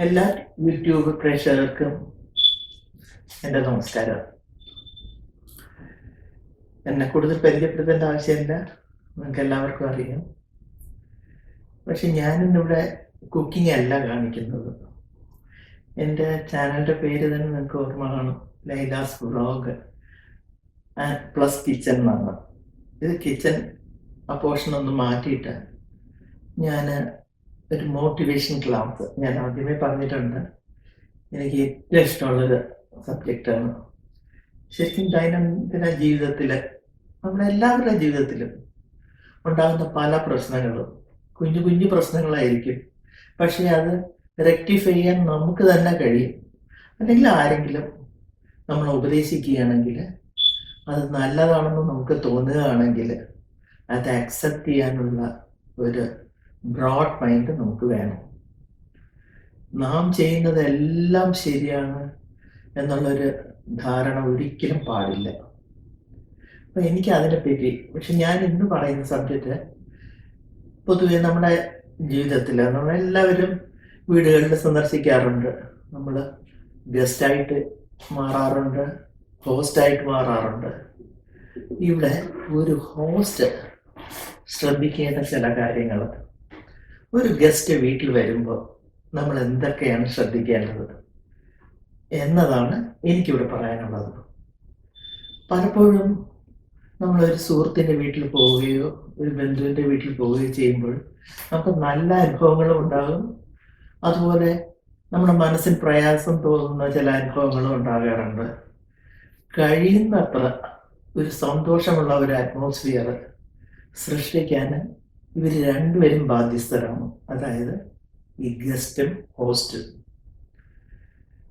എല്ലാ യൂട്യൂബ് പ്രേക്ഷകർക്കും എന്റെ നമസ്കാരം. എന്നെ കൂടുതൽ പരിചയപ്പെടുത്തേണ്ട ആവശ്യമില്ല. നിങ്ങൾക്ക് എല്ലാവർക്കും അറിയാം. പക്ഷെ ഞാനിന്നിവിടെ കുക്കിംഗ് അല്ല കാണിക്കുന്നത്. എന്റെ ചാനലിന്റെ പേര് തന്നെ നിങ്ങൾക്ക് ഓർമ്മ കാണും ലൈലാസ് വ്ളോഗ് പ്ലസ് കിച്ചൺ എന്നാണ്. ഇത് കിച്ചൺ ആ പോർഷൻ ഒന്ന് മാറ്റിയിട്ട് ഞാൻ ഒരു മോട്ടിവേഷൻ ക്ലാസ് ഞാൻ ആദ്യമേ പറഞ്ഞിട്ടുണ്ട്. എനിക്ക് ഏറ്റവും ഇഷ്ടമുള്ളൊരു സബ്ജക്റ്റാണ് ശരിക്കും ദൈനംദിന ജീവിതത്തിൽ നമ്മുടെ എല്ലാവരുടെ ജീവിതത്തിലും ഉണ്ടാകുന്ന പല പ്രശ്നങ്ങളും കുഞ്ഞു കുഞ്ഞു പ്രശ്നങ്ങളായിരിക്കും. പക്ഷേ അത് റെക്ടിഫൈ ചെയ്യാൻ നമുക്ക് തന്നെ കഴിയും. അല്ലെങ്കിൽ ആരെങ്കിലും നമ്മൾ ഉപദേശിക്കുകയാണെങ്കിൽ അത് നല്ലതാണെന്ന് നമുക്ക് തോന്നുകയാണെങ്കിൽ അത് അക്സെപ്റ്റ് ചെയ്യാനുള്ള ഒരു ബ്രോഡ് മൈൻഡ് നമുക്ക് വേണം. നാം ചെയ്യുന്നതെല്ലാം ശരിയാണ് എന്നുള്ളൊരു ധാരണ ഒരിക്കലും പാടില്ല. അപ്പൊ എനിക്ക് അതിനെപ്പറ്റി പക്ഷെ ഞാൻ ഇന്ന് പറയുന്ന സബ്ജക്റ്റ് പൊതുവെ നമ്മുടെ ജീവിതത്തിൽ നമ്മളെല്ലാവരും വീടുകളിൽ സന്ദർശിക്കാറുണ്ട്. നമ്മൾ ഗസ്റ്റായിട്ട് മാറാറുണ്ട് ഹോസ്റ്റായിട്ട് മാറാറുണ്ട്. ഇവിടെ ഒരു ഹോസ്റ്റ് ശ്രദ്ധിക്കേണ്ട ചില കാര്യങ്ങൾ. ഒരു ഗസ്റ്റ് വീട്ടിൽ വരുമ്പോൾ നമ്മൾ എന്തൊക്കെയാണ് ശ്രദ്ധിക്കേണ്ടത് എന്നതാണ് എനിക്കിവിടെ പറയാനുള്ളത്. പലപ്പോഴും നമ്മൾ ഒരു സുഹൃത്തിന്റെ വീട്ടിൽ പോവുകയോ ഒരു ബന്ധുവിന്റെ വീട്ടിൽ പോവുകയോ ചെയ്യുമ്പോൾ നമുക്ക് നല്ല അനുഭവങ്ങളും ഉണ്ടാകും. അതുപോലെ നമ്മുടെ മനസ്സിന് പ്രയാസം തോന്നുന്ന ചില അനുഭവങ്ങളും ഉണ്ടാകാറുണ്ട്. കഴിയുന്നത്ര ഒരു സന്തോഷമുള്ള ഒരു അറ്റ്മോസ്ഫിയർ സൃഷ്ടിക്കാൻ ഇവർ രണ്ടുപേരും ബാധ്യസ്ഥരാണ്. അതായത് ഈ ഗസ്റ്റും ഹോസ്റ്റും.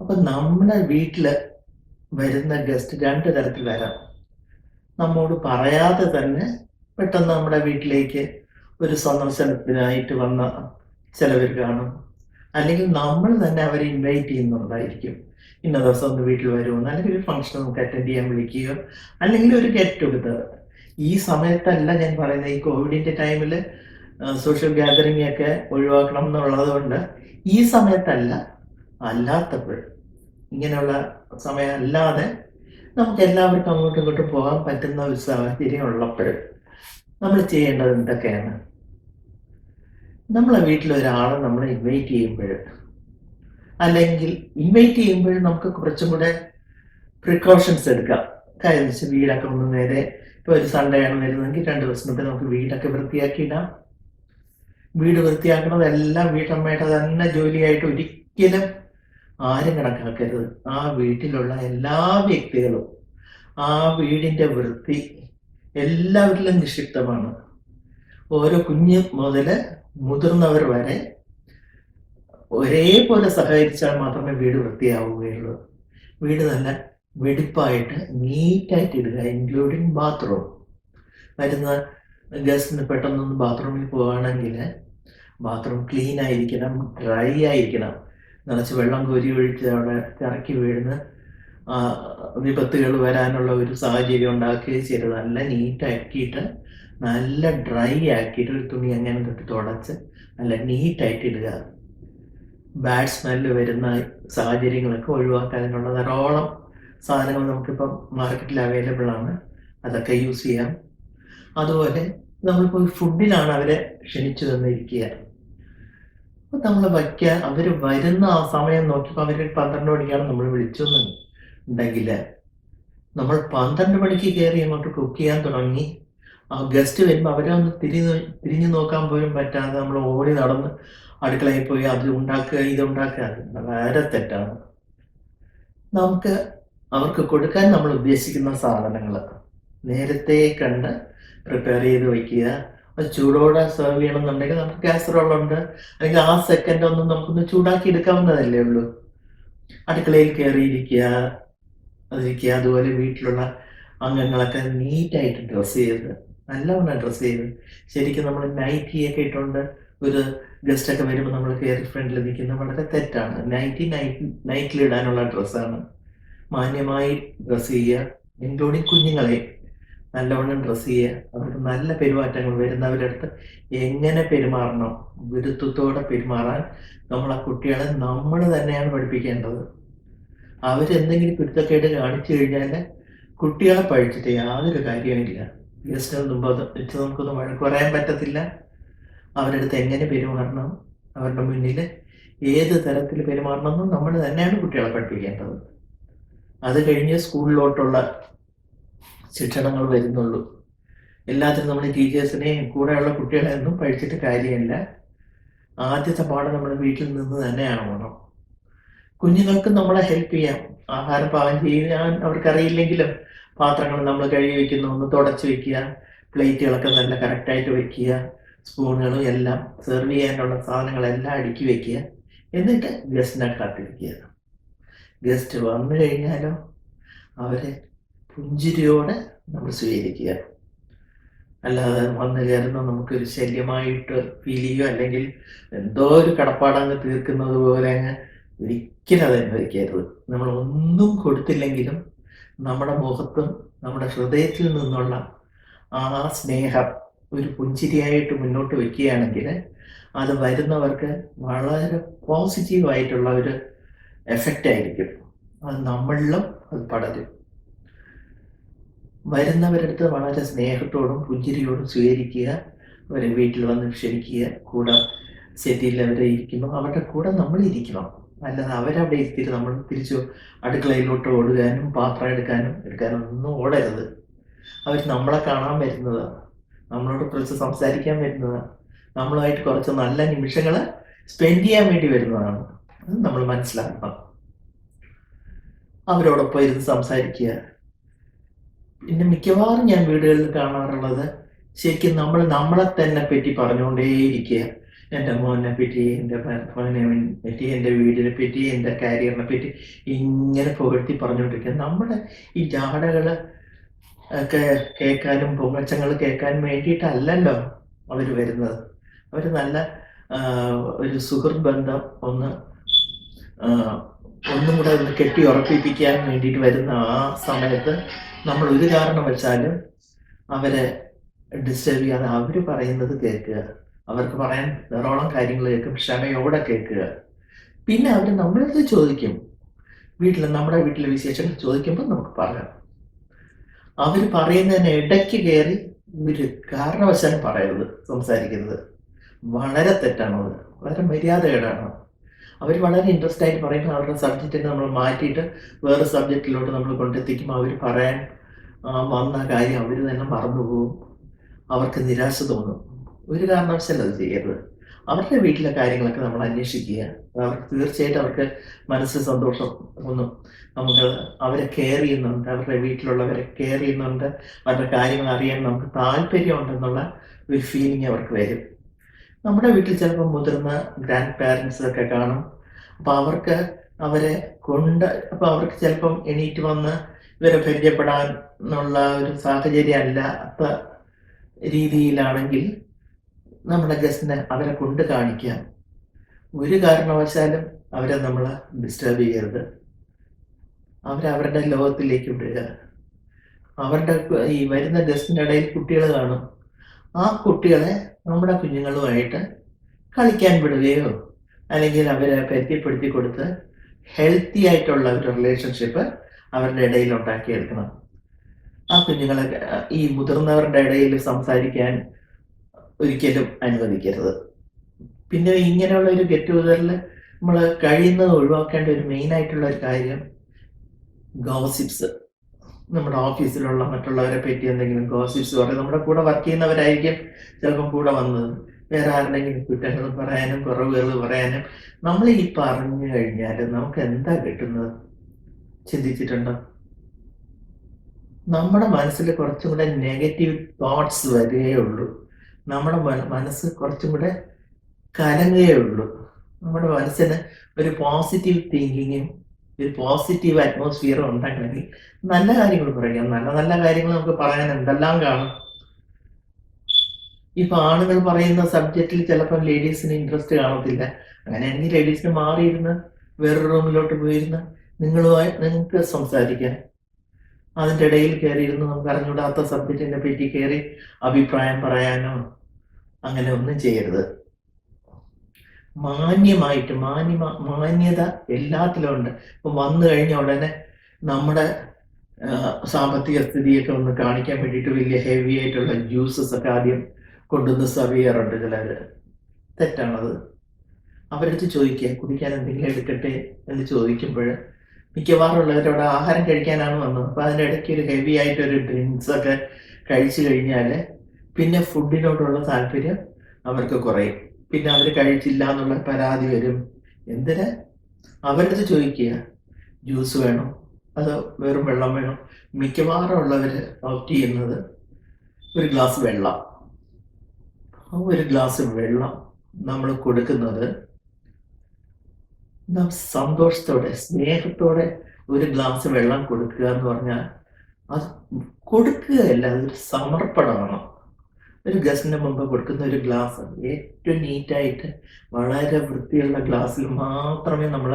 അപ്പൊ നമ്മുടെ വീട്ടിൽ വരുന്ന ഗസ്റ്റ് രണ്ട് തരത്തിൽ വരാം നമ്മോട് പറയാതെ തന്നെ പെട്ടെന്ന് നമ്മുടെ വീട്ടിലേക്ക് ഒരു സന്ദർശനത്തിനായിട്ട് വന്ന ചിലവർ കാണും. അല്ലെങ്കിൽ നമ്മൾ തന്നെ അവരെ ഇൻവൈറ്റ് ചെയ്യുന്നുണ്ടായിരിക്കും. ഇന്ന ദിവസം ഒന്ന് വീട്ടിൽ വരുമെന്ന് അല്ലെങ്കിൽ ഒരു ഫംഗ്ഷൻ നമുക്ക് അറ്റൻഡ് ചെയ്യാൻ വിളിക്കുകയോ അല്ലെങ്കിൽ ഒരു ഗെറ്റ് ടുഗദർ ഈ സമയത്തല്ല ഞാൻ പറയുന്നത് ഈ കോവിഡിന്റെ ടൈമിൽ സോഷ്യൽ ഗാദറിംഗ് ഒക്കെ ഒഴിവാക്കണം എന്നുള്ളത് കൊണ്ട് ഈ സമയത്തല്ല അല്ലാത്തപ്പോൾ ഇങ്ങനെയുള്ള സമയം അല്ലാതെ നമുക്ക് എല്ലാവർക്കും അങ്ങോട്ടും ഇങ്ങോട്ടും പോകാൻ പറ്റുന്ന ഒരു സാഹചര്യം ഉള്ളപ്പോൾ നമ്മൾ ചെയ്യേണ്ടത് എന്തൊക്കെയാണ്? നമ്മളെ വീട്ടിൽ ഒരാളെ നമ്മൾ ഇൻവൈറ്റ് ചെയ്യുമ്പോൾ അല്ലെങ്കിൽ ഇൻവൈറ്റ് ചെയ്യുമ്പോൾ നമുക്ക് കുറച്ചും കൂടെ പ്രിക്കോഷൻസ് എടുക്കാം. കാര്യം വെച്ചാൽ വീടൊക്കെ ഒന്ന് നേരെ ഇപ്പോൾ ഒരു സൺഡേ ആണ് വരുന്നതെങ്കിൽ രണ്ട് ദിവസം മുമ്പ് നമുക്ക് വീടൊക്കെ വൃത്തിയാക്കി ഇടാം വീട് വൃത്തിയാക്കുന്നത് എല്ലാം വീട്ടമ്മയുടെ തന്നെ ജോലിയായിട്ട് ഒരിക്കലും ആരും കണക്കാക്കരുത്. ആ വീട്ടിലുള്ള എല്ലാ വ്യക്തികളും ആ വീടിന്റെ വൃത്തി എല്ലാവരിലും നിക്ഷിപ്തമാണ്. ഓരോ കുഞ്ഞ് മുതൽ മുതിർന്നവർ വരെ ഒരേപോലെ സഹകരിച്ചാൽ മാത്രമേ വീട് വൃത്തിയാവുകയുള്ളൂ. വീട് നല്ല വെടിപ്പായിട്ട് നീറ്റായിട്ട് ഇടുക ഇൻക്ലൂഡിങ് ബാത്റൂം വരുന്ന ഗസ്റ്റിന് പെട്ടെന്നൊന്ന് ബാത്റൂമിൽ പോവുകയാണെങ്കിൽ ബാത്റൂം ക്ലീൻ ആയിരിക്കണം ഡ്രൈ ആയിരിക്കണം. നിറച്ച് വെള്ളം കോരി ഒഴിച്ച് അവിടെ ഇറക്കി വീഴുന്ന വിപത്തുകൾ വരാനുള്ള ഒരു സാഹചര്യം ഉണ്ടാക്കുകയും ചെയ്ത് നല്ല നീറ്റാക്കിയിട്ട് നല്ല ഡ്രൈ ആക്കിയിട്ട് ഒരു തുണി അങ്ങനെ തൊട്ട് തുടച്ച് നല്ല നീറ്റായിട്ട് ഇടുക. ബാഡ് സ്മെല്ല് വരുന്ന സാഹചര്യങ്ങളൊക്കെ ഒഴിവാക്കാനുള്ള ധാരാളം സാധനങ്ങൾ നമുക്കിപ്പം മാർക്കറ്റിൽ അവൈലബിൾ ആണ്. അതൊക്കെ യൂസ് ചെയ്യാം. അതുപോലെ നമ്മളിപ്പോൾ ഫുഡിലാണ് അവരെ ക്ഷണിച്ചു തന്നിരിക്കുക. അപ്പൊ നമ്മൾ വയ്ക്കാൻ അവർ വരുന്ന ആ സമയം നോക്കിയപ്പോൾ അവർ പന്ത്രണ്ട് മണിക്കാണ് നമ്മൾ വിളിച്ചു ഉണ്ടെങ്കിൽ നമ്മൾ പന്ത്രണ്ട് മണിക്ക് കയറി അങ്ങോട്ട് കുക്ക് ചെയ്യാൻ തുടങ്ങി. ആ ഗസ്റ്റ് വരുമ്പോൾ അവരെ ഒന്ന് തിരിഞ്ഞ് തിരിഞ്ഞു നോക്കാൻ പോലും പറ്റാതെ നമ്മൾ ഓടി നടന്ന് അടുക്കളയിൽ പോയി അത് ഉണ്ടാക്കുക ഇത് ഉണ്ടാക്കുക. വളരെ തെറ്റാണ്. നമുക്ക് അവർക്ക് കൊടുക്കാൻ നമ്മൾ ഉദ്ദേശിക്കുന്ന സാധനങ്ങൾ നേരത്തെ കണ്ട് പ്രിപ്പയർ ചെയ്ത് വയ്ക്കുക. അത് ചൂടോടെ സെർവ് ചെയ്യണമെന്നുണ്ടെങ്കിൽ നമുക്ക് കാസറോൾ ഉണ്ട്. അല്ലെങ്കിൽ ആ സെക്കൻഡ് ഒന്നും നമുക്കൊന്ന് ചൂടാക്കി എടുക്കാവുന്നതല്ലേ ഉള്ളൂ. അടുക്കളയിൽ കയറിയിരിക്കുക അതിരിക്കുക അതുപോലെ വീട്ടിലുള്ള അംഗങ്ങളൊക്കെ നീറ്റായിട്ട് ഡ്രസ്സ് ചെയ്ത് നല്ലവണ്ണം ഡ്രസ്സ് ചെയ്ത്. ശരിക്കും നമ്മൾ നൈറ്റിയൊക്കെ ഇട്ടുകൊണ്ട് ഒരു ഗസ്റ്റൊക്കെ വരുമ്പോൾ നമ്മൾ കയറി ഫ്രണ്ടിൽ നിൽക്കുന്നത് വളരെ തെറ്റാണ്. നൈറ്റി നൈറ്റ് നൈറ്റിൽ ഇടാനുള്ള ഡ്രസ്സാണ് മാന്യമായി ഡ്രസ്സ് ചെയ്യുക. ഇൻക്ലൂഡിങ് കുഞ്ഞുങ്ങളെ? നല്ലവണ്ണം ഡ്രസ്സ് ചെയ്യുക. അവർക്ക് നല്ല പെരുമാറ്റങ്ങൾ വരുന്നവരുടെ അടുത്ത് എങ്ങനെ പെരുമാറണം? ഗുരുത്വത്തോടെ പെരുമാറാൻ നമ്മൾ ആ കുട്ടികളെ നമ്മൾ തന്നെയാണ് പഠിപ്പിക്കേണ്ടത്. അവരെന്തെങ്കിലും കുരുത്തക്കേട് കാണിച്ചു കഴിഞ്ഞാൽ കുട്ടികളെ പഴിച്ചിട്ട് യാതൊരു കാര്യമില്ല ഗസ്റ്റിന് മുമ്പ് അത് വെച്ച് നമുക്കൊന്നും വഴക്ക് പറയാൻ പറ്റത്തില്ല. അവരുടെ അടുത്ത് എങ്ങനെ പെരുമാറണം? അവരുടെ മുന്നിൽ ഏത് തരത്തിൽ പെരുമാറണമെന്നും നമ്മൾ തന്നെയാണ് കുട്ടികളെ പഠിപ്പിക്കേണ്ടത്. അത് കഴിഞ്ഞ് സ്കൂളിലോട്ടുള്ള ശിക്ഷണങ്ങൾ വരുന്നുള്ളൂ. എല്ലാത്തിനും നമ്മൾ ടീച്ചേഴ്സിനെയും കൂടെയുള്ള കുട്ടികളെ ഒന്നും പഠിച്ചിട്ട് കാര്യമില്ല. ആദ്യത്തെ പാഠം നമ്മൾ വീട്ടിൽ നിന്ന് തന്നെയാണ് വേണം കുഞ്ഞുങ്ങൾക്ക് നമ്മളെ ഹെൽപ്പ് ചെയ്യാം. ആഹാരം പാകം ചെയ്യാൻ അവർക്കറിയില്ലെങ്കിലും പാത്രങ്ങൾ നമ്മൾ കഴുകി വെക്കുന്ന ഒന്ന് തുടച്ച് വെക്കുക പ്ലേറ്റുകളൊക്കെ നല്ല കറക്റ്റായിട്ട് വെക്കുക സ്പൂണുകളും എല്ലാം സെർവ് ചെയ്യാനുള്ള സാധനങ്ങളെല്ലാം അടുക്കി വെക്കുക എന്നിട്ട് ഗസ്റ്റിനെ കാത്തിരിക്കുക ഗസ്റ്റ് വന്നു കഴിഞ്ഞാലോ അവരെ പുഞ്ചിരിയോടെ നമ്മൾ സ്വീകരിക്കുക. അല്ലാതെ വന്നു കയറുന്ന നമുക്കൊരു ശല്യമായിട്ട് ഫീൽ ചെയ്യുക അല്ലെങ്കിൽ എന്തോ ഒരു കടപ്പാടങ്ങ് തീർക്കുന്നത് പോലെ അങ്ങ് ഒരിക്കലും അത് അനുവദിക്കരുത് നമ്മൾ ഒന്നും കൊടുത്തില്ലെങ്കിലും നമ്മുടെ മുഖത്തും നമ്മുടെ ഹൃദയത്തിൽ നിന്നുള്ള ആ സ്നേഹം ഒരു പുഞ്ചിരിയായിട്ട് മുന്നോട്ട് വെക്കുകയാണെങ്കിൽ അത് വരുന്നവർക്ക് വളരെ പോസിറ്റീവായിട്ടുള്ള ഒരു എഫക്റ്റ് ആയിരിക്കും. അത് നമ്മളിലും അത് പടരും. വരുന്നവരടുത്ത് വളരെ സ്നേഹത്തോടും പുഞ്ചിരിയോടും സ്വീകരിക്കുക അവരെ വീട്ടിൽ വന്ന് ക്ഷണിക്കുക കൂടെ സെറ്റിയിൽ അവരെ ഇരിക്കുമ്പോൾ അവരുടെ കൂടെ നമ്മൾ ഇരിക്കണം. അല്ലാതെ അവരവിടെ ഇരുത്തിയിട്ട് നമ്മൾ തിരിച്ചു അടുക്കളയിലോട്ട് ഓടുകാനും പാത്രം എടുക്കാനും എടുക്കാനും ഒന്നും ഓടരുത്. അവർ നമ്മളെ കാണാൻ വരുന്നതാണ് നമ്മളോട് കുറച്ച് സംസാരിക്കാൻ വരുന്നതാണ് നമ്മളുമായിട്ട് കുറച്ച് നല്ല നിമിഷങ്ങൾ സ്പെൻഡ് ചെയ്യാൻ വേണ്ടി വരുന്നതാണ്. നമ്മൾ മനസ്സിലാക്കണം. അവരോടൊപ്പം ഇരുന്ന് സംസാരിക്കുക. പിന്നെ മിക്കവാറും ഞാൻ വീടുകളിൽ കാണാറുള്ളത് ശരിക്കും നമ്മൾ നമ്മളെ തന്നെ പറ്റി പറഞ്ഞുകൊണ്ടേയിരിക്കുക. എന്റെ മോനെ പറ്റി എന്റെ ഭർത്താവിനെ പറ്റി എന്റെ വീടിനെ പറ്റി എന്റെ കാരിയറിനെ പറ്റി ഇങ്ങനെ പുകഴ്ത്തി പറഞ്ഞുകൊണ്ടിരിക്കുക. നമ്മുടെ ഈ ജാടകൾ ഒക്കെ കേൾക്കാനും പുകഴ്ചങ്ങൾ കേൾക്കാനും വേണ്ടിയിട്ടല്ലല്ലോ അവർ വരുന്നത്. അവർ നല്ല ഒരു സുഹൃത്ത് ബന്ധം ഒന്ന് ഒന്നും കൂടെ ഒന്ന് കെട്ടി ഉറപ്പിപ്പിക്കാൻ വേണ്ടിയിട്ട് വരുന്ന ആ സമയത്ത് നമ്മൾ ഒരു കാരണം വെച്ചാലും അവരെ ഡിസ്റ്റർബ് ചെയ്യാതെ അവർ പറയുന്നത് കേൾക്കുക. അവർക്ക് പറയാൻ ധാരാളം കാര്യങ്ങൾ കേൾക്കും ക്ഷമയോടെ കേൾക്കുക. പിന്നെ അവർ നമ്മളത് ചോദിക്കും. വീട്ടിൽ നമ്മുടെ വീട്ടിലെ വിശേഷം ചോദിക്കുമ്പോൾ നമുക്ക് പറയാം. അവർ പറയുന്നതിന് ഇടയ്ക്ക് കയറി ഒരു കാരണവശാലും പറയരുത് സംസാരിക്കുന്നത്. വളരെ തെറ്റാണത് വളരെ മര്യാദകേടാണ് അവർ വളരെ ഇൻട്രസ്റ്റ് ആയിട്ട് പറയുമ്പോൾ അവരുടെ സബ്ജക്റ്റിനെ നമ്മൾ മാറ്റിയിട്ട് വേറെ സബ്ജക്റ്റിലോട്ട് നമ്മൾ കൊണ്ടെത്തിക്കുമ്പോൾ അവർ പറയാൻ വന്ന കാര്യം അവർ തന്നെ മറന്നുപോകും അവർക്ക് നിരാശ തോന്നും. ഒരു കാരണവശാലും അത് ചെയ്യരുത്. അവരുടെ വീട്ടിലെ കാര്യങ്ങളൊക്കെ നമ്മൾ അന്വേഷിക്കുക. അവർക്ക് തീർച്ചയായിട്ടും അവർക്ക് മനസ്സ് സന്തോഷം തോന്നും. നമുക്ക് അവരെ കെയർ ചെയ്യുന്നുണ്ട്. അവരുടെ വീട്ടിലുള്ളവരെ കെയർ ചെയ്യുന്നുണ്ട്. അവരുടെ കാര്യങ്ങൾ അറിയാൻ നമുക്ക് താല്പര്യമുണ്ടെന്നുള്ള ഒരു ഫീലിംഗ് അവർക്ക് വരും. നമ്മുടെ വീട്ടിൽ ചിലപ്പോൾ മുതിർന്ന ഗ്രാൻഡ് പാരൻസ് ഒക്കെ കാണും. അപ്പോൾ അവർക്ക് അവരെ കൊണ്ട് അപ്പോൾ അവർക്ക് ചിലപ്പം എണീറ്റ് വന്ന് ഇവരെ പരിചയപ്പെടാൻ എന്നുള്ള ഒരു സാഹചര്യം അല്ലാത്ത രീതിയിലാണെങ്കിൽ നമ്മുടെ ഗസ്റ്റിനെ അവരെ കൊണ്ട് കാണിക്കാം. ഒരു കാരണവശാലും അവരെ നമ്മൾ ഡിസ്റ്റർബ് ചെയ്യരുത്. അവരവരുടെ ലോകത്തിലേക്ക് വിടുക. അവരുടെ ഈ വരുന്ന ഗസ്റ്റിന്റെ ഇടയിൽ കുട്ടികൾ കാണും. ആ കുട്ടികളെ നമ്മുടെ കുഞ്ഞുങ്ങളുമായിട്ട് കളിക്കാൻ വിടുകയോ അല്ലെങ്കിൽ അവരെ പരിചയപ്പെടുത്തി കൊടുത്ത് ഹെൽത്തി ആയിട്ടുള്ള ഒരു റിലേഷൻഷിപ്പ് അവരുടെ ഇടയിൽ ഉണ്ടാക്കിയെടുക്കണം. ആ കുഞ്ഞുങ്ങളെ ഈ മുതിർന്നവരുടെ ഇടയിൽ സംസാരിക്കാൻ ഒരിക്കലും അനുവദിക്കരുത്. പിന്നെ ഇങ്ങനെയുള്ള ഒരു ഗെറ്റ് ടുഗദറിൽ നമ്മൾ കഴിയുന്നത് ഒഴിവാക്കേണ്ട ഒരു മെയിൻ ആയിട്ടുള്ള ഒരു കാര്യം ഗോസിപ്സ് നമ്മുടെ ഓഫീസിലുള്ള മറ്റുള്ളവരെ പറ്റി എന്തെങ്കിലും ഗോസിപ്സ് പറയും നമ്മുടെ കൂടെ വർക്ക് ചെയ്യുന്നവരായിരിക്കും ചിലപ്പം കൂടെ വന്നത്. വേറെ ആരുടെങ്കിലും കുറ്റങ്ങൾ പറയാനും കുറവുകൾ പറയാനും നമ്മൾ ഈ പറഞ്ഞു കഴിഞ്ഞാൽ നമുക്ക് എന്താ കിട്ടുന്നത്? ചിന്തിച്ചിട്ടുണ്ടോ? നമ്മുടെ മനസ്സിൽ കുറച്ചും കൂടെ നെഗറ്റീവ് തോട്ട്സ് വരികയുള്ളൂ നമ്മുടെ മനസ്സ് കുറച്ചും കൂടെ കലങ്ങുകയുള്ളൂ നമ്മുടെ മനസ്സിന് ഒരു പോസിറ്റീവ് തിങ്കിങ്ങും ഒരു പോസിറ്റീവ് അറ്റ്മോസ്ഫിയർ ഉണ്ടാക്കണമെങ്കിൽ നല്ല കാര്യങ്ങൾ പറയാം നല്ല നല്ല കാര്യങ്ങൾ നമുക്ക് പറയാൻ എന്തെല്ലാം കാണും? ഇപ്പൊ ആണുകൾ പറയുന്ന സബ്ജക്റ്റിൽ ചിലപ്പോൾ ലേഡീസിന് ഇൻട്രസ്റ്റ് കാണത്തില്ല. അങ്ങനെയാണെങ്കിൽ ലേഡീസിന് മാറിയിരുന്ന് വേറൊരു റൂമിലോട്ട് പോയിരുന്ന് നിങ്ങളുമായി നിങ്ങൾക്ക് സംസാരിക്കാം. അതിന്റെ ഇടയിൽ കയറിയിരുന്ന് നമുക്ക് അറിഞ്ഞൂടാത്ത സബ്ജക്റ്റിനെ പറ്റി കയറി അഭിപ്രായം പറയാനോ അങ്ങനെ ഒന്നും ചെയ്യരുത്. മാന്യമായിട്ട് മാന്യ മാന്യത എല്ലാത്തിലും ഉണ്ട് ഇപ്പം വന്നു കഴിഞ്ഞ ഉടനെ നമ്മുടെ സാമ്പത്തിക സ്ഥിതിയൊക്കെ ഒന്ന് കാണിക്കാൻ വേണ്ടിയിട്ട് വലിയ ഹെവി ആയിട്ടുള്ള ജ്യൂസസ് ഒക്കെ ആദ്യം കൊണ്ടുവന്ന് സെർവ് ചെയ്യാറുണ്ട് ചിലർ. തെറ്റാണത്. അവരടുത്ത് ചോദിക്കുക കുടിക്കാൻ എന്തെങ്കിലും എടുക്കട്ടെ എന്ന് ചോദിക്കുമ്പോൾ ഉള്ളവരോട് ആഹാരം കഴിക്കാനാണ് വന്നത്. അപ്പോൾ അതിന്റെ ഇടയ്ക്ക് ഒരു ഹെവി ആയിട്ട് ഒരു ഡ്രിങ്ക്സ് ഒക്കെ കഴിച്ചു കഴിഞ്ഞാൽ പിന്നെ ഫുഡിനോടുള്ള താല്പര്യം അവർക്ക് കുറയും. പിന്നെ അവർ കഴിച്ചില്ല എന്നുള്ള പരാതി വരും. എന്തിന്? അവരടുത്ത് ചോദിക്കുക. ജ്യൂസ് വേണോ? അതോ വെറും വെള്ളം വേണം? മിക്കവാറും ഉള്ളവര് ഓപ്റ്റ് ചെയ്യുന്നത് ഒരു ഗ്ലാസ് വെള്ളം. ആ ഒരു ഗ്ലാസ് വെള്ളം നമ്മൾ കൊടുക്കുന്നത് നാം സന്തോഷത്തോടെ സ്നേഹത്തോടെ ഒരു ഗ്ലാസ് വെള്ളം കൊടുക്കുക എന്ന് പറഞ്ഞാൽ അത് കൊടുക്കുകയല്ല അതൊരു സമർപ്പണമാണ്. ഒരു ഗസ്റ്റിന് മുമ്പ് കൊടുക്കുന്ന ഒരു ഗ്ലാസ് ഏറ്റവും നീറ്റായിട്ട് വളരെ വൃത്തിയുള്ള ഗ്ലാസ്സിൽ മാത്രമേ നമ്മൾ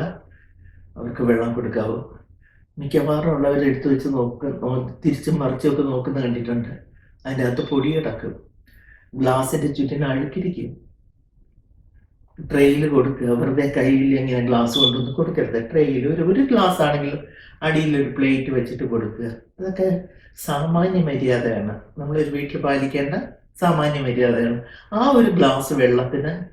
അവർക്ക് വെള്ളം കൊടുക്കാവൂ. മിക്കവാറും ഉള്ളവർ എടുത്തു വെച്ച് നോക്ക് തിരിച്ചും മറിച്ചും ഒക്കെ നോക്കുന്ന കണ്ടിട്ടുണ്ട്. അതിന്റെ അകത്ത് പൊടി കിടക്കും. ഗ്ലാസിന്റെ ചുറ്റിന് അഴുക്കിരിക്കും. ട്രെയിൽ കൊടുക്കുക. വെറുതെ കയ്യിൽ എങ്ങനെ ഗ്ലാസ് കൊണ്ടൊന്നും കൊടുക്കരുത്. ട്രെയിൽ ഒരു ഒരു ഗ്ലാസ് ആണെങ്കിലും അടിയിൽ ഒരു പ്ലേറ്റ് വെച്ചിട്ട് കൊടുക്കുക. അതൊക്കെ സാമാന്യ മര്യാദയാണ്. നമ്മളൊരു വീട്ടിൽ പാലിക്കേണ്ട സാമാന്യ മര്യാദയാണ്. ആ ഒരു ഗ്ലാസ് വെള്ളത്തിന്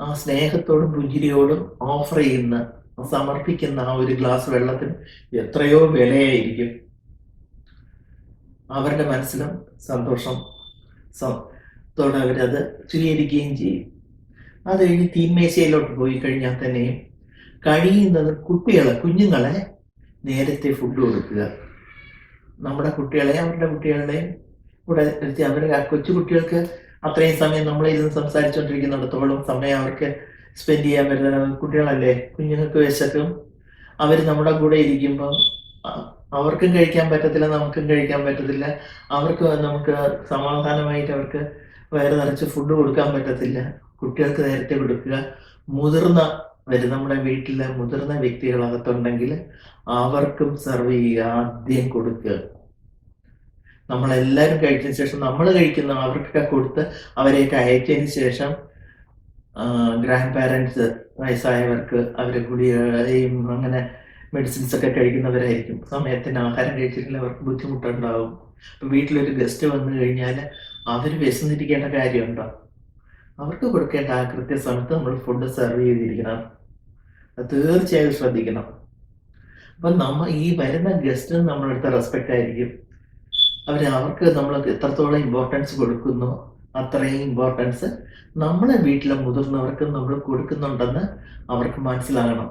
ആ സ്നേഹത്തോടും പുഞ്ചിരിയോടും ഓഫർ ചെയ്യുന്ന സമർപ്പിക്കുന്ന ആ ഒരു ഗ്ലാസ് വെള്ളത്തിന് എത്രയോ വിലയായിരിക്കും. അവരുടെ മനസ്സിലും സന്തോഷം. ത്തോടെ അവരത് സ്വീകരിക്കുകയും ചെയ്യും. അത് കഴിഞ്ഞ് തീന്മേശയിലോട്ട് പോയി കഴിഞ്ഞാൽ തന്നെയും കഴിയുന്നത് കുട്ടികളെ കുഞ്ഞുങ്ങളെ നേരത്തെ ഫുഡ് കൊടുക്കുക. നമ്മുടെ കുട്ടികളെ അവരുടെ കുട്ടികളുടെയും കൂടെ അവരുടെ കൊച്ചുകുട്ടികൾക്ക് കൊച്ചു കുട്ടികൾക്ക് അത്രയും സമയം നമ്മളിരുന്ന് സംസാരിച്ചുകൊണ്ടിരിക്കുന്നിടത്തോളം സമയം അവർക്ക് സ്പെൻഡ് ചെയ്യാൻ പറ്റുന്ന കുട്ടികളല്ലേ? കുഞ്ഞുങ്ങൾക്ക് വിശക്കും അവർ നമ്മുടെ കൂടെ ഇരിക്കുമ്പം അവർക്കും കഴിക്കാൻ പറ്റത്തില്ല നമുക്കും കഴിക്കാൻ പറ്റത്തില്ല. അവർക്ക് നമുക്ക് സമാധാനമായിട്ട് അവർക്ക് വയറ് നിറച്ച് ഫുഡ് കൊടുക്കാൻ പറ്റത്തില്ല. കുട്ടികൾക്ക് നേരത്തെ കൊടുക്കുക. മുതിർന്ന വരും നമ്മുടെ വീട്ടിലെ മുതിർന്ന വ്യക്തികളകത്തുണ്ടെങ്കിൽ അവർക്കും സെർവ് ചെയ്യുക ആദ്യം കൊടുക്കുക. നമ്മളെല്ലാവരും കഴിച്ചതിന് ശേഷം നമ്മൾ കഴിക്കുന്ന അവർക്കൊക്കെ കൊടുത്ത് അവരെയൊക്കെ അയച്ചതിന് ശേഷം ഗ്രാൻഡ് പാരൻസ് വയസ്സായവർക്ക് അവരെ ഗുളികയും അങ്ങനെ മെഡിസിൻസ് ഒക്കെ കഴിക്കുന്നവരായിരിക്കും. സമയത്തിന് ആഹാരം കഴിച്ചിട്ടില്ല അവർക്ക് ബുദ്ധിമുട്ടുണ്ടാവും. ഇപ്പം വീട്ടിലൊരു ഗസ്റ്റ് വന്നു കഴിഞ്ഞാൽ അവർ വിശന്നിരിക്കേണ്ട കാര്യമുണ്ടോ? അവർക്ക് കൊടുക്കേണ്ട ആ കൃത്യസമയത്ത് നമ്മൾ ഫുഡ് സെർവ് ചെയ്തിരിക്കണം. തീർച്ചയായും ശ്രദ്ധിക്കണം. അപ്പം നമ്മ ഈ വരുന്ന ഗസ്റ്റിന് നമ്മളെടുത്ത റെസ്പെക്ട് ആയിരിക്കും. അവർ അവർക്ക് നമ്മൾ എത്രത്തോളം ഇമ്പോർട്ടൻസ് കൊടുക്കുന്നു അത്രയും ഇമ്പോർട്ടൻസ് നമ്മളെ വീട്ടിലെ മുതിർന്നവർക്ക് നമ്മൾ കൊടുക്കുന്നുണ്ടെന്ന് അവർക്ക് മനസ്സിലാകണം.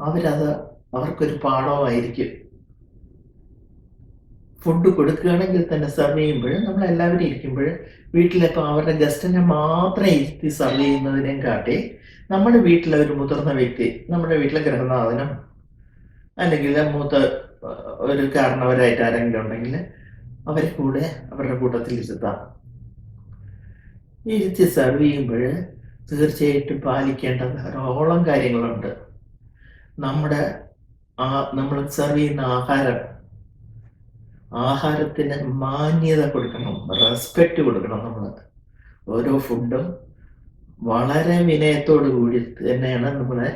അവരത് അവർക്കൊരു പാഠമായിരിക്കും. ഫുഡ് കൊടുക്കുകയാണെങ്കിൽ തന്നെ സെർവ് ചെയ്യുമ്പോൾ നമ്മൾ എല്ലാവരും ഇരിക്കുമ്പോൾ വീട്ടിലിപ്പോൾ അവരുടെ ഗസ്റ്റിനെ മാത്രം ഇരുത്തി സെർവ് ചെയ്യുന്നതിനേയും കാട്ടി നമ്മുടെ വീട്ടിലെ ഒരു മുതിർന്ന വ്യക്തി നമ്മുടെ വീട്ടിലെ ഗൃഹനാഥനും അല്ലെങ്കിൽ മൂത്ത ഒരു കാരണവരായിട്ട് ആരെങ്കിലും ഉണ്ടെങ്കിൽ അവരെ കൂടെ അവരുടെ കൂട്ടത്തിൽ ഇരുത്താം. ഇരുത്തി സെർവ് ചെയ്യുമ്പോൾ തീർച്ചയായിട്ടും പാലിക്കേണ്ട ധാരാളം കാര്യങ്ങളുണ്ട്. നമ്മുടെ ആ നമ്മൾ സെർവ് ചെയ്യുന്ന ആഹാരം ആഹാരത്തിന് മാന്യത കൊടുക്കണം റെസ്പെക്റ്റ് കൊടുക്കണം നമ്മൾ ഓരോ ഫുഡും വളരെ വിനയത്തോടു കൂടി തന്നെയാണ് നമ്മളെ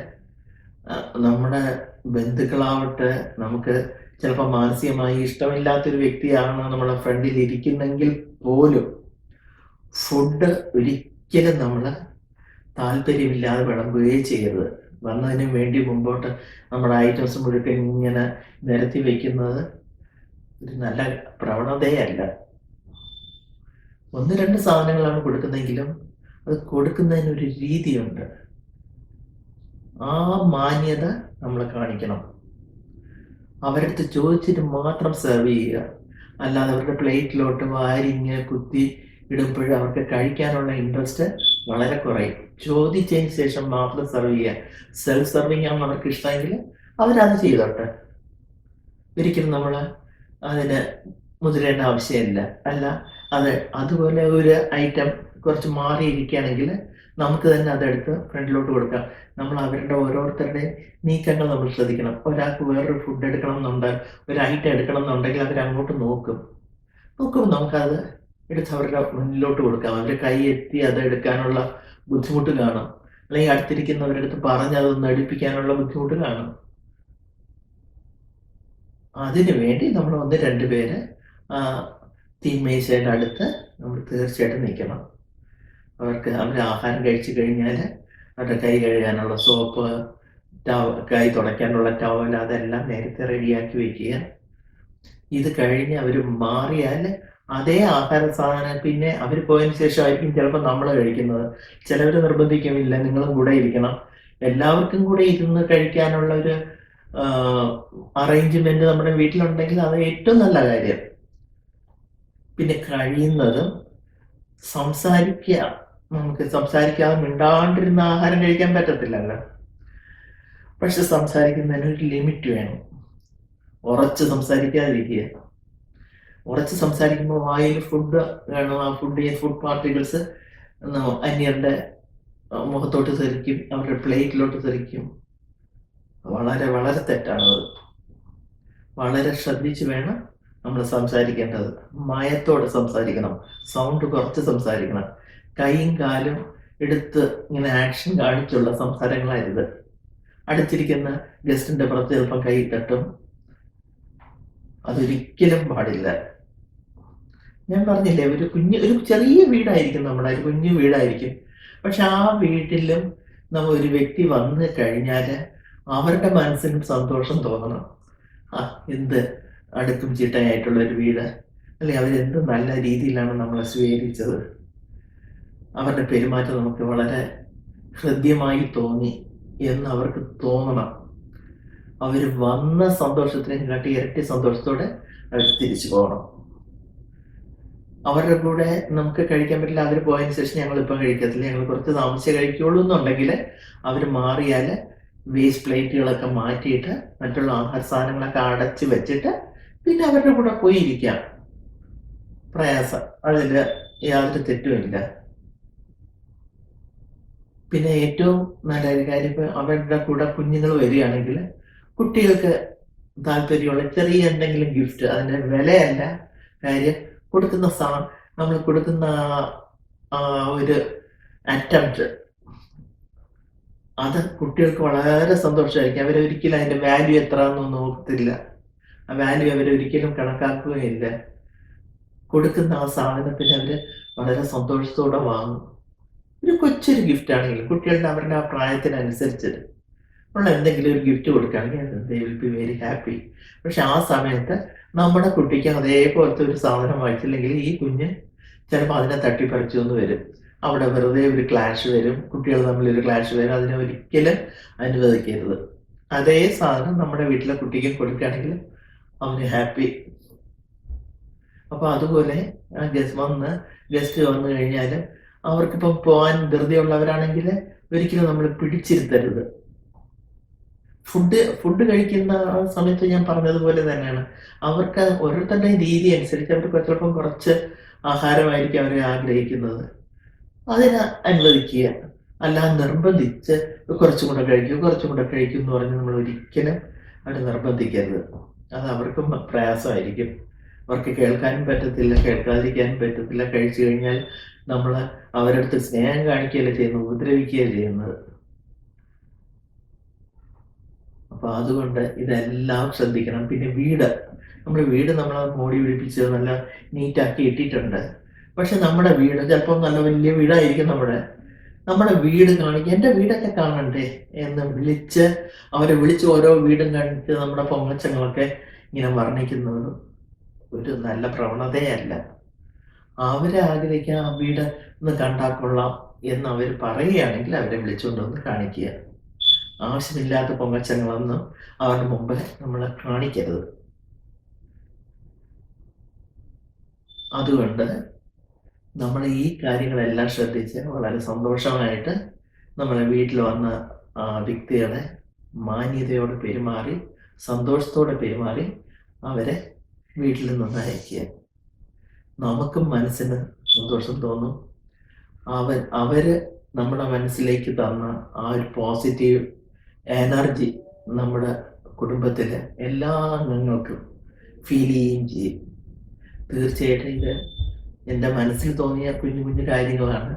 നമ്മുടെ ബന്ധുക്കളാവട്ടെ നമുക്ക് ചിലപ്പോൾ മാനസികമായി ഇഷ്ടമില്ലാത്തൊരു വ്യക്തിയാണ് നമ്മുടെ ഫ്രണ്ടിൽ ഇരിക്കുന്നെങ്കിൽ പോലും ഫുഡ് ഒരിക്കലും നമ്മൾ താല്പര്യമില്ലാതെ വിളമ്പുകയും ചെയ്യരുത്. വന്നതിന് വേണ്ടി മുമ്പോട്ട് നമ്മുടെ ഐറ്റംസ് മുഴുവൻ ഇങ്ങനെ നിരത്തി വെക്കുന്നത് ഒരു നല്ല പ്രവണതയല്ല. ഒന്ന് രണ്ട് സാധനങ്ങളാണ് കൊടുക്കുന്നതെങ്കിലും അത് കൊടുക്കുന്നതിനൊരു രീതിയുണ്ട്. ആ മാന്യത നമ്മൾ കാണിക്കണം. അവരടുത്ത് ചോദിച്ചിട്ട് മാത്രം സെർവ് ചെയ്യുക. അല്ലാതെ അവരുടെ പ്ലേറ്റിലോട്ട് വാരിങ്ങ് കുത്തി ഇടുമ്പോഴും അവർക്ക് കഴിക്കാനുള്ള ഇൻട്രസ്റ്റ് വളരെ കുറയും. ചോദിച്ചതിന് ശേഷം മാത്രം സെർവ് ചെയ്യുക. സെൽഫ് സെർവിങ് ആണ് അവർക്ക് ഇഷ്ടമെങ്കിൽ അവരത് ചെയ്തോട്ടെ. ഒരിക്കലും നമ്മൾ അതിന് മുതിരേണ്ട ആവശ്യമില്ല. അല്ല അത് അതുപോലെ ഒരു ഐറ്റം കുറച്ച് മാറിയിരിക്കുകയാണെങ്കിൽ നമുക്ക് തന്നെ അതെടുത്ത് ഫ്രണ്ടിലോട്ട് കൊടുക്കാം. നമ്മൾ അവരുടെ ഓരോരുത്തരുടെയും നീക്കങ്ങൾ നമ്മൾ ശ്രദ്ധിക്കണം. ഒരാൾക്ക് വേറൊരു ഫുഡ് എടുക്കണം എന്നുണ്ട് ഒരു ഐറ്റം എടുക്കണം എന്നുണ്ടെങ്കിൽ അവർ അങ്ങോട്ട് നോക്കും. നോക്കുമ്പോൾ നമുക്കത് എടുത്ത് അവരുടെ മുന്നിലോട്ട് കൊടുക്കാം. അവരുടെ കൈ എത്തി അത് എടുക്കാനുള്ള ബുദ്ധിമുട്ട് കാണും. അല്ലെങ്കിൽ അടുത്തിരിക്കുന്നവരുടെ അടുത്ത് പറഞ്ഞ് അതൊന്ന് അടുപ്പിക്കാനുള്ള ബുദ്ധിമുട്ട് കാണും. അതിനു വേണ്ടി നമ്മൾ ഒന്ന് രണ്ട് പേര് തീന്മേശയുടെ അടുത്ത് നമ്മൾ തീർച്ചയായിട്ടും നിൽക്കണം. അവർക്ക് അവർ ആഹാരം കഴിച്ചു കഴിഞ്ഞാൽ അവരുടെ കൈ കഴുകാനുള്ള സോപ്പ് ടവ കൈ തുടയ്ക്കാനുള്ള ടവൽ അതെല്ലാം നേരത്തെ റെഡിയാക്കി വെക്കുക. ഇത് കഴിഞ്ഞ് അവർ മാറിയാൽ അതേ ആഹാര സാധനം പിന്നെ അവർ പോയതിന് ശേഷമായിരിക്കും ചിലപ്പോൾ നമ്മൾ കഴിക്കുന്നത്. ചിലവർ നിർബന്ധിക്കുമില്ല നിങ്ങളും കൂടെ ഇരിക്കണം. എല്ലാവർക്കും കൂടെ ഇരുന്ന് കഴിക്കാനുള്ള ഒരു അറേഞ്ച്മെന്റ് നമ്മുടെ വീട്ടിലുണ്ടെങ്കിൽ അത് ഏറ്റവും നല്ല കാര്യം. പിന്നെ കഴിയുന്നതും സംസാരിക്കുക. നമുക്ക് സംസാരിക്കാതെ മിണ്ടാണ്ടിരുന്ന ആഹാരം കഴിക്കാൻ പറ്റത്തില്ലല്ലോ. പക്ഷെ സംസാരിക്കുന്നതിന് ഒരു ലിമിറ്റ് വേണം. ഉറച്ച് സംസാരിക്കാതിരിക്കുക. ഉറച്ച് സംസാരിക്കുമ്പോൾ വായിൽ ഫുഡ് വേണം. ആ ഫുഡ് ഫുഡ് പാർട്ടിക്കിൾസ് അന്യരുടെ മുഖത്തോട്ട് തെറിക്കും. അവരുടെ പ്ലേറ്റിലോട്ട് തെറിക്കും. വളരെ വളരെ തെറ്റാണത് വളരെ ശ്രദ്ധിച്ച് വേണം നമ്മൾ സംസാരിക്കേണ്ടത്. മയത്തോടെ സംസാരിക്കണം. സൗണ്ട് കുറച്ച് സംസാരിക്കണം. കൈയും കാലും എടുത്ത് ഇങ്ങനെ ആക്ഷൻ കാണിച്ചുള്ള സംസാരങ്ങളായിരുന്നത് അടുത്തിരിക്കുന്ന ഗസ്റ്റിന്റെ പുറത്ത് ചിലപ്പം കൈ തട്ടും. അതൊരിക്കലും പാടില്ല. ഞാൻ പറഞ്ഞില്ലേ ഒരു കുഞ്ഞു ഒരു ചെറിയ വീടായിരിക്കും നമ്മുടെ ഒരു കുഞ്ഞു വീടായിരിക്കും. പക്ഷെ ആ വീട്ടിലും നമ്മൾ ഒരു വ്യക്തി വന്നു കഴിഞ്ഞാൽ അവരുടെ മനസ്സിനും സന്തോഷം തോന്നണം. ആ എന്ത് അടുക്കും ചിട്ടയായിട്ടുള്ള ഒരു വീട്. അല്ലെ അവരെന്ത് നല്ല രീതിയിലാണ് നമ്മളെ സ്വീകരിച്ചത്? അവരുടെ പെരുമാറ്റം നമുക്ക് വളരെ ഹൃദ്യമായി തോന്നി എന്ന് അവർക്ക് തോന്നണം. അവർ വന്ന സന്തോഷത്തിനെ കാട്ടി ഇരട്ടി സന്തോഷത്തോടെ അവർ തിരിച്ചു പോകണം. അവരുടെ കൂടെ നമുക്ക് കഴിക്കാൻ പറ്റില്ല. അവർ പോയതിനു ശേഷം ഞങ്ങൾ ഇപ്പം കഴിക്കത്തില്ല. ഞങ്ങൾ കുറച്ച് താമസിച്ച് കഴിക്കുള്ളൂ എന്നുണ്ടെങ്കിൽ അവർ മാറിയാൽ വേസ്റ്റ് പ്ലേറ്റുകളൊക്കെ മാറ്റിയിട്ട് മറ്റുള്ള ആഹാര സാധനങ്ങളൊക്കെ അടച്ച് വെച്ചിട്ട് പിന്നെ അവരുടെ കൂടെ പോയി ഇരിക്കാം പ്രയാസം. അതിൽ യാതൊരു തെറ്റുമില്ല. പിന്നെ ഏറ്റവും നല്ല ഒരു കാര്യം ഇപ്പം അവരുടെ കൂടെ കുഞ്ഞുങ്ങൾ വരികയാണെങ്കിൽ കുട്ടികൾക്ക് താല്പര്യമുള്ള ചെറിയ എന്തെങ്കിലും ഗിഫ്റ്റ് അതിന്റെ വിലയല്ല കാര്യം കൊടുക്കുന്ന സാ നമ്മൾ കൊടുക്കുന്ന ഒരു അറ്റംപ്റ്റ് അത് കുട്ടികൾക്ക് വളരെ സന്തോഷമായിരിക്കും. അവരൊരിക്കലും അതിന്റെ വാല്യൂ എത്ര എന്നൊന്നും നോക്കത്തില്ല ആ വാല്യൂ അവരൊരിക്കലും കണക്കാക്കുകയില്ല. കൊടുക്കുന്ന ആ സാധനത്തിന് അവർ വളരെ സന്തോഷത്തോടെ വാങ്ങും. ഒരു കൊച്ചൊരു ഗിഫ്റ്റ് ആണെങ്കിലും കുട്ടികളുടെ അവരുടെ ആ പ്രായത്തിനനുസരിച്ച് ഉള്ള എന്തെങ്കിലും ഒരു ഗിഫ്റ്റ് കൊടുക്കുകയാണെങ്കിൽ they will be very happy പക്ഷെ ആ സമയത്ത് നമ്മുടെ കുട്ടിക്ക് അതേപോലത്തെ ഒരു സാധനം വായിച്ചില്ലെങ്കിൽ ഈ കുഞ്ഞ് ചിലപ്പോൾ അതിനെ തട്ടിപ്പറിച്ചു എന്ന് വരും. അവിടെ വെറുതെ ഒരു ക്ലാഷ് വരും. കുട്ടികൾ തമ്മിൽ ഒരു ക്ലാഷ് വരും. അതിനെ ഒരിക്കലും അനുവദിക്കരുത്. അതേ സാധനം നമ്മുടെ വീട്ടിലെ കുട്ടിക്ക് കൊടുക്കുകയാണെങ്കിൽ അവന് ഹാപ്പി അപ്പൊ അതുപോലെ ഗസ്റ്റ് വന്ന് ഗസ്റ്റ് വന്നു കഴിഞ്ഞാൽ അവർക്കിപ്പം പോകാൻ ധൃതിയുള്ളവരാണെങ്കിൽ ഒരിക്കലും നമ്മൾ പിടിച്ചിരുത്തരുത്. ഫുഡ് ഫുഡ് കഴിക്കുന്ന സമയത്ത് ഞാൻ പറഞ്ഞതുപോലെ തന്നെയാണ്. അവർക്ക് ഓരോരുത്തരുടെ രീതി അനുസരിച്ച് അവർക്ക് ചിലപ്പം കുറച്ച് ആഹാരമായിരിക്കും അവർ ആഗ്രഹിക്കുന്നത്. അതിനെ അനുവദിക്കുക. അല്ലാതെ നിർബന്ധിച്ച് കുറച്ചും കൂടെ കഴിക്കും കുറച്ചും കൂടെ കഴിക്കും എന്ന് പറഞ്ഞ് നമ്മൾ ഒരിക്കലും അവിടെ നിർബന്ധിക്കരുത്. അത് അവർക്കും പ്രയാസമായിരിക്കും. അവർക്ക് കേൾക്കാനും പറ്റത്തില്ല കേൾക്കാതിരിക്കാനും പറ്റത്തില്ല. കഴിച്ചു കഴിഞ്ഞാൽ നമ്മൾ അവരടുത്ത് സ്നേഹം കാണിക്കുകയല്ല ചെയ്യുന്നത് ഉപദ്രവിക്കുകയാണ് ചെയ്യുന്നത്. അപ്പൊ അതുകൊണ്ട് ഇതെല്ലാം ശ്രദ്ധിക്കണം. പിന്നെ വീട്. നമ്മൾ വീട് നമ്മൾ മോടി പിടിപ്പിച്ച് നല്ല നീറ്റാക്കി ഇട്ടിട്ടുണ്ട്. പക്ഷെ നമ്മുടെ വീട് ചിലപ്പോൾ നല്ല വലിയ വീടായിരിക്കും നമ്മുടെ. നമ്മുടെ വീട് കാണിക്കുക എന്റെ വീടൊക്കെ കാണണ്ടേ? എന്ന് വിളിച്ച് അവരെ വിളിച്ച് ഓരോ വീടും കാണിച്ച് നമ്മുടെ പൊങ്ങച്ചങ്ങളൊക്കെ ഇങ്ങനെ വർണിക്കുന്നത് ഒരു നല്ല പ്രവണതയല്ല. അവരെ ആഗ്രഹിക്കുക ആ വീട് ഒന്ന് കണ്ടാൽ കൊള്ളാം എന്ന് അവർ പറയുകയാണെങ്കിൽ അവരെ വിളിച്ചുകൊണ്ട് വന്ന് കാണിക്കുക. ആവശ്യമില്ലാത്ത പൊങ്ങച്ചങ്ങളൊന്നും അവരുടെ മുമ്പ് നമ്മൾ കാണിക്കരുത്. അതുകൊണ്ട് നമ്മൾ ഈ കാര്യങ്ങളെല്ലാം ശ്രദ്ധിച്ച് വളരെ സന്തോഷമായിട്ട് നമ്മളെ വീട്ടിൽ വന്ന വ്യക്തികളെ മാന്യതയോടെ പെരുമാറി സന്തോഷത്തോടെ പെരുമാറി അവരെ വീട്ടിൽ നിന്ന് അയക്കുക. നമുക്കും മനസ്സിന് സന്തോഷം തോന്നും. അവൻ അവർ നമ്മുടെ മനസ്സിലേക്ക് തന്ന ആ ഒരു പോസിറ്റീവ് എനർജി നമ്മുടെ കുടുംബത്തിലെ എല്ലാ അംഗങ്ങൾക്കും ഫീൽ ചെയ്യുകയും ചെയ്യും. തീർച്ചയായിട്ടും ഇത് എന്റെ മനസ്സിൽ തോന്നിയ കുഞ്ഞു കുഞ്ഞു കാര്യങ്ങളാണ്.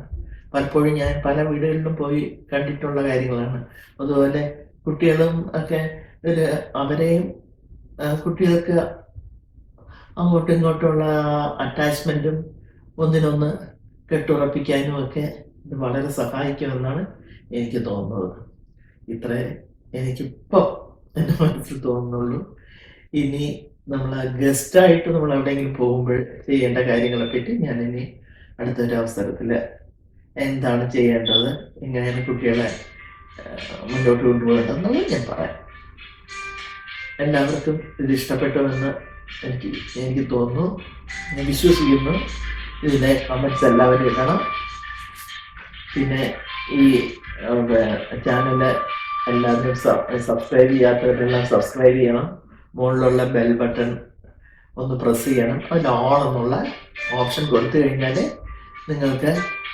പലപ്പോഴും ഞാൻ പല വീടുകളിലും പോയി കണ്ടിട്ടുള്ള കാര്യങ്ങളാണ്. അതുപോലെ കുട്ടികളും ഒക്കെ ഒരു അവരെയും കുട്ടികൾക്ക് അങ്ങോട്ടും ഇങ്ങോട്ടുമുള്ള അറ്റാച്ച്മെന്റും ഒന്നിനൊന്ന് കെട്ടുറപ്പിക്കാനും ഒക്കെ ഇത് വളരെ സഹായിക്കുമെന്നാണ് എനിക്ക് തോന്നുന്നത്. ഇത്രേ എനിക്കിപ്പോൾ എന്റെ മനസ്സിൽ തോന്നുന്നുള്ളൂ. ഇനി നമ്മൾ ഗസ്റ്റായിട്ട് നമ്മൾ എവിടെയെങ്കിലും പോകുമ്പോൾ ചെയ്യേണ്ട കാര്യങ്ങളെ പറ്റി ഞാൻ ഇനി അടുത്തൊരു അവസരത്തിൽ എന്താണ് ചെയ്യേണ്ടത് എങ്ങനെയാണ് കുട്ടികളെ മുന്നോട്ട് കൊണ്ടുപോകേണ്ടതെന്നുള്ളത് ഞാൻ പറയാം. എല്ലാവർക്കും ഇത് ഇഷ്ടപ്പെട്ടുവെന്ന് എനിക്ക് എനിക്ക് തോന്നുന്നു. ഞാൻ വിശ്വസിക്കുന്നു. ഇതിനെ കമൻസ് എല്ലാവരും ഇടണം. പിന്നെ ഈ ചാനൽ എല്ലാവരും സബ്സ്ക്രൈബ് ചെയ്യാത്തവരെല്ലാം സബ്സ്ക്രൈബ് ചെയ്യണം. മുകളിലുള്ള ബെൽ ബട്ടൺ ഒന്ന് പ്രസ് ചെയ്യണം. അതിൽ ഓൺ എന്നുള്ള ഓപ്ഷൻ കൊടുത്തു കഴിഞ്ഞാൽ നിങ്ങൾക്ക്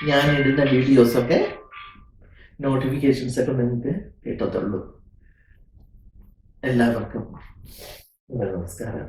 ഞാൻ ഇടുന്ന വീഡിയോസൊക്കെ നോട്ടിഫിക്കേഷൻസൊക്കെ നിങ്ങൾക്ക് കിട്ടത്തുള്ളൂ. എല്ലാവർക്കും നമസ്കാരം.